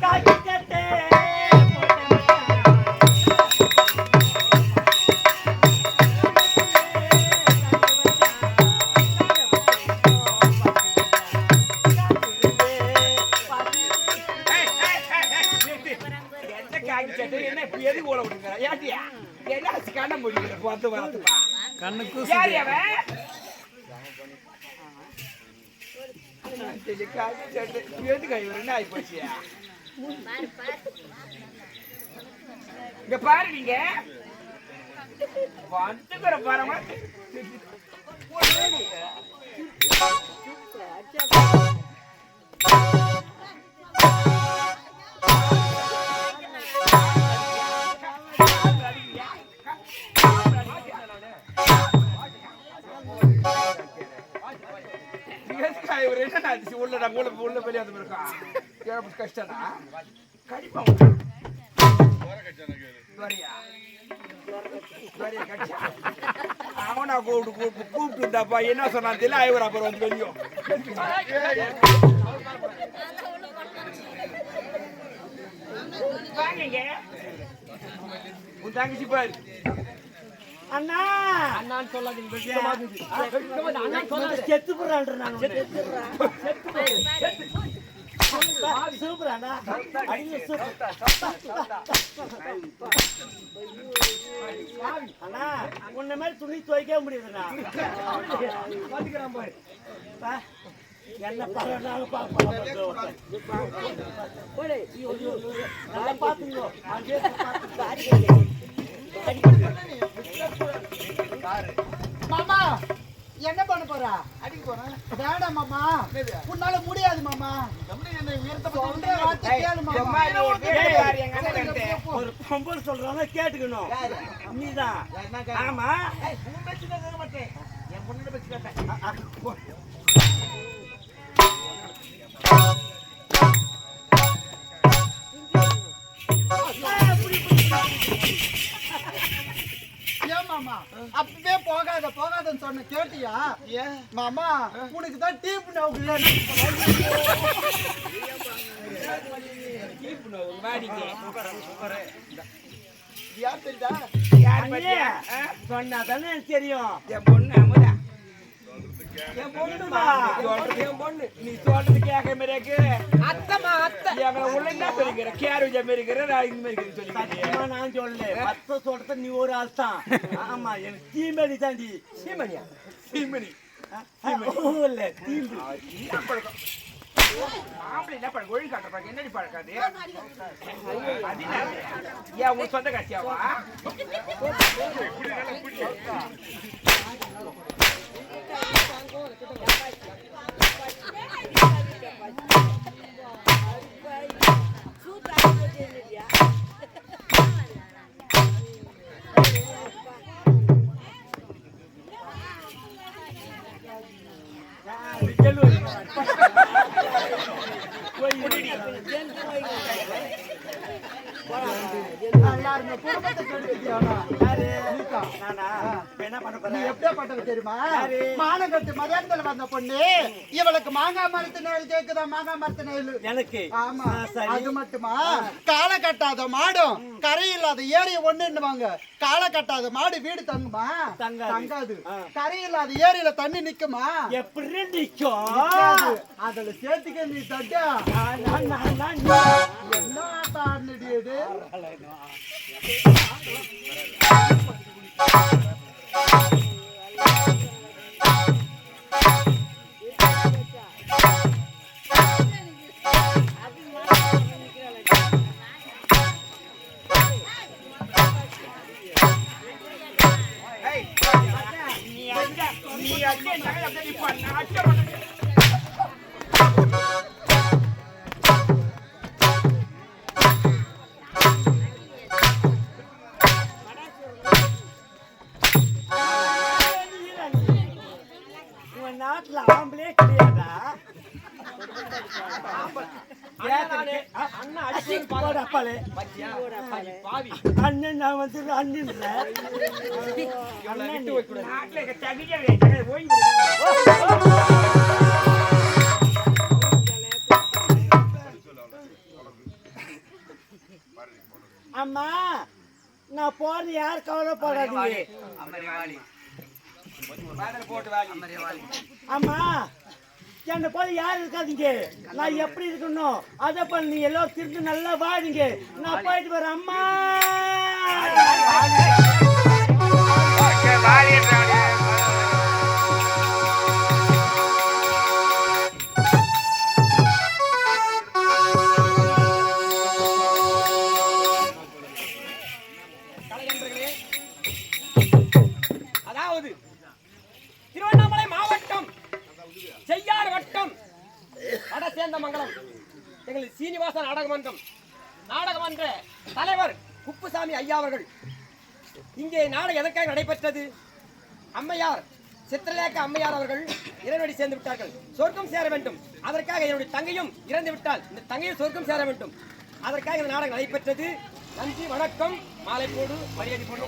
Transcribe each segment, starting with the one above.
Guys. இங்க பாரு நீங்க. வந்துக்கிற பாருங்க உள்ள உள்ள உள்ள இருக்கா கஷ்டம் கடிப்பா அவனா கூப்பிட்டு கூப்பிட்டு கூப்பிட்டு இருந்தாப்பா என்ன சொன்னான் தெரியல ஐவர் அப்புறம் வந்து உன் தங்கச்சி பாரு அண்ணா அண்ணான்னு சொல்லாதீங்க செத்து நான் சூப்பராண்டா அண்ணா உன்ன மாதிரி துணி துவைக்கவே முடியுதுண்ணா வந்துக்கிறான் பாரு என்ன பரவாயில்ல பாப்போம் நல்லா மாமா என்ன பண்ண போறா? அடிக்க போறேன் வேண்டாம் மாமா. உன்னால முடியாது மாமா. சொல்ற வார்த்தை கேளு மாமா. ஒரு பொம்பளை சொல்றாங்க கேட்டுக்கணும். நீதான். ஆமா. ஏன் போகாத போகாதன்னு சொன்ன கேட்டியா? மாமா உனக்கு தான் டீப் நோக்கு யார் தெரியுதா? சொன்னாதானே எனக்கு தெரியும். என் பொண்ணு என் பொண்ணுமா என் பொண்ணு. நீ சொல்றது கேட்க மாதிரி இருக்கு? அத்தம்மா அத்தை. எங்களை உள்ள என்ன பெருக்கிற கேரேஜ் மாரி இருக்கிற நான் இந்த மாதிரி இருக்கிறேன்னு சத்தியமா நான் சொல்லல. மத்த சொல்றது நீ ஒரு ஆள் தான். ஆமா எனக்கு தாண்டி இல்ல என்ன பழக்கம்? ஒழுங்கு காட்டுற பழக்கம். என்னடி பழக்கம் அது? அது என்ன? ஏன் உன் சொந்த கட்சியாவா? 哎呀！மாங்காய் மரத்து நெல் கேக்குதா? மாங்காய் மரத்து எனக்கு. ஆமா. அது மட்டுமா? காலை கட்டாத மாடும் கரை இல்லாத ஏரி ஒண்ணுன்னுவாங்க. காலை கட்டாத மாடு வீடு தங்குமா? தங்காது. கரை இல்லாத ஏரியில தண்ணி நிக்குமா? எப்படி நிக்கும். அதுல சேர்த்துக்க நீ தட்டா. என்ன ஆட்டம் நீ அடிச்சா என் தங்கை அப்படியே நிப்பா. நான் அடிச்சா அம்மா நான் போறது யார் கவலைப்படாதீங்க அம்மா என்னை போல யாரும் இருக்காதீங்க? நான் எப்படி இருக்கணும் அதை போல நீ எல்லாம் திருந்து நல்லா வாடுங்க நான் போயிட்டு வரேன் அம்மா. அம்மையார் அவர்கள் இறைவடி சேர்ந்து விட்டார்கள். சொர்க்கம் சேர வேண்டும். அதற்காக என்னுடைய தங்கையும் இறந்து விட்டால் இந்த தங்கையும் சொர்க்கம் சேர வேண்டும். அதற்காக இந்த நாடகம் நடைபெற்றது. நன்றி வணக்கம். மாலை போடு மரியாதை போடு.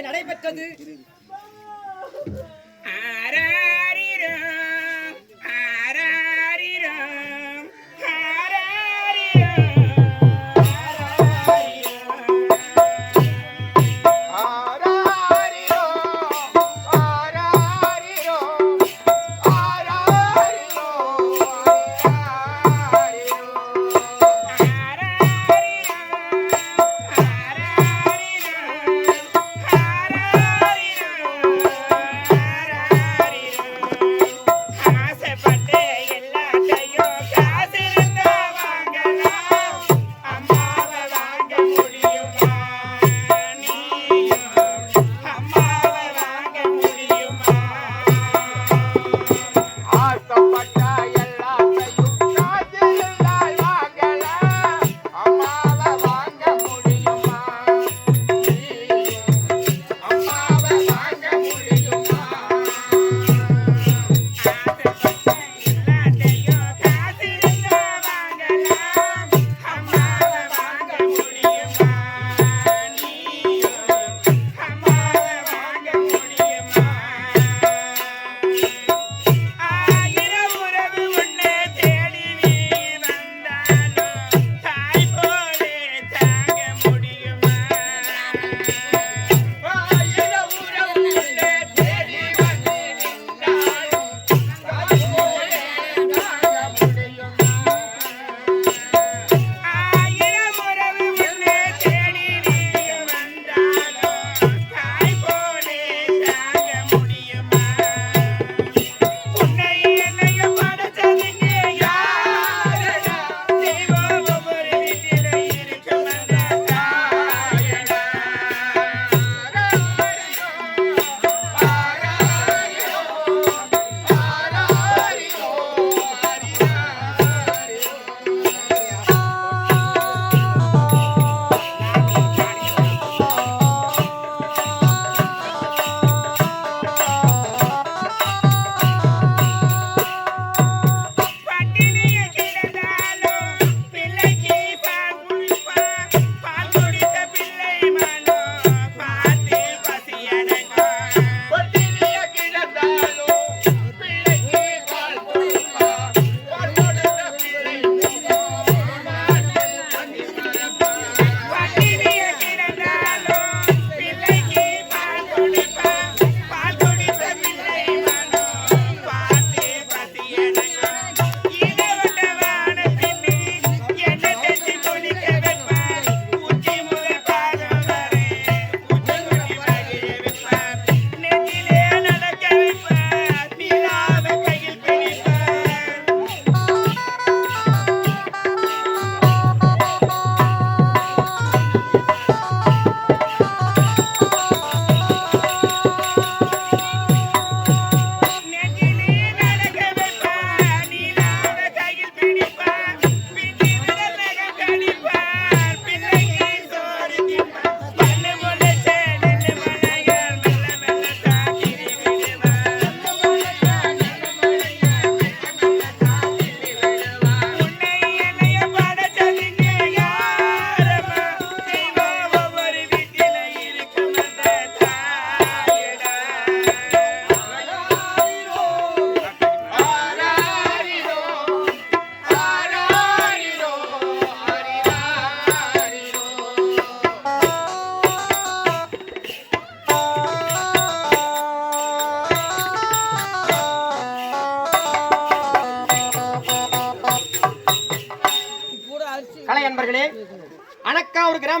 நடைபெற்றது.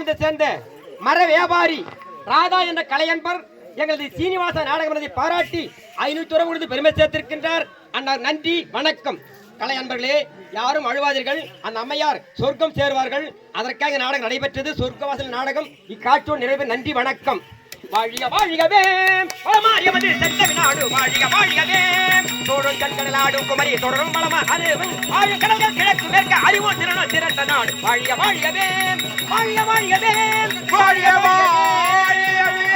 மாநிலத்தை சேர்ந்த மர வியாபாரி ராதா என்ற கலையன்பர் எங்களது சீனிவாச நாடகமனதை பாராட்டி ஐநூத்தி ரூபாய் கொடுத்து பெருமை சேர்த்திருக்கின்றார். அண்ணார் நன்றி வணக்கம். கலை அன்பர்களே யாரும் அழுவாதீர்கள். அந்த அம்மையார் சொர்க்கம் சேருவார்கள். அதற்காக நாடகம் நடைபெற்றது. சொர்க்கவாசல் நாடகம் இக்காட்சியோடு நிறைவேற நன்றி வணக்கம். வாழிக வாழிகவே பலமாரியமது செத்த நாடு வாழிக வாழிகவே தோடும் கண்கடலாடு குமரி தொடரும் பலமா அறிவும் ஆழம் கடல்கள் கிழக்கு மேற்க அறிவோம் திறனும் திறந்த நாடு வாழிய வாழிகவே வாழிய வாழிகவே வாழிக வாழிகவே